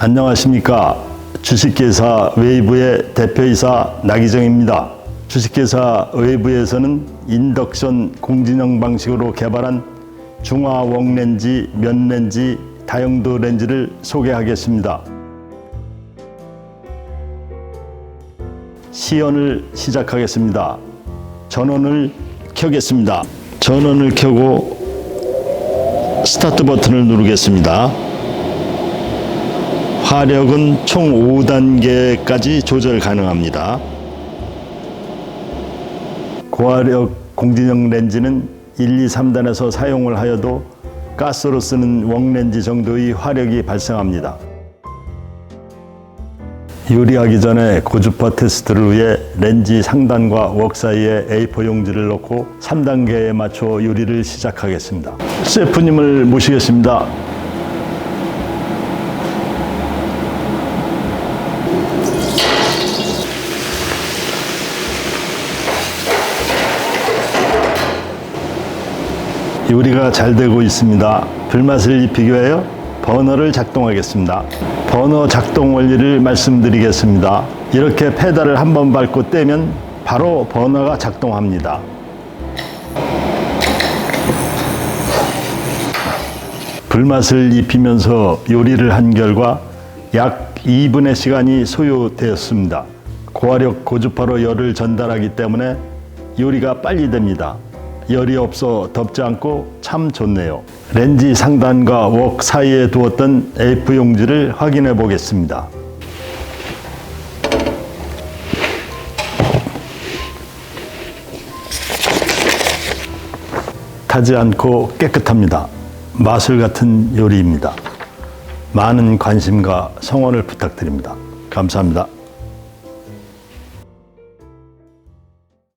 안녕하십니까. 주식회사 웨이브의 대표이사 나기정입니다. 주식회사 웨이브에서는 인덕션 공진형 방식으로 개발한 중화웍 렌지, 면 렌지, 다용도 렌즈를 소개하겠습니다. 시연을 시작하겠습니다. 전원을 켜겠습니다. 전원을 켜고 스타트 버튼을 누르겠습니다. 화력은 총 5단계까지 조절 가능합니다. 고화력 공진형 렌즈는 1, 2, 3단에서 사용을 하여도 가스로 쓰는 웡렌즈 정도의 화력이 발생합니다. 요리하기 전에 고주파 테스트를 위해 렌즈 상단과 웍 사이에 A4 용지를 넣고 3단계에 맞춰 요리를 시작하겠습니다. 셰프님을 모시겠습니다. 요리가 잘 되고 있습니다. 불맛을 위하여 버너를 작동하겠습니다. 버너 작동 원리를 말씀드리겠습니다. 이렇게 페달을 한번 밟고 떼면 바로 버너가 작동합니다. 불맛을 입히면서 요리를 한 결과 약 2분의 시간이 소요되었습니다. 고화력 고주파로 열을 전달하기 때문에 요리가 빨리 됩니다. 열이 없어 덥지 않고 참 좋네요. 렌즈 상단과 웍 사이에 두었던 A4 용지를 확인해 보겠습니다. 타지 않고 깨끗합니다. 마술 같은 요리입니다. 많은 관심과 성원을 부탁드립니다. 감사합니다.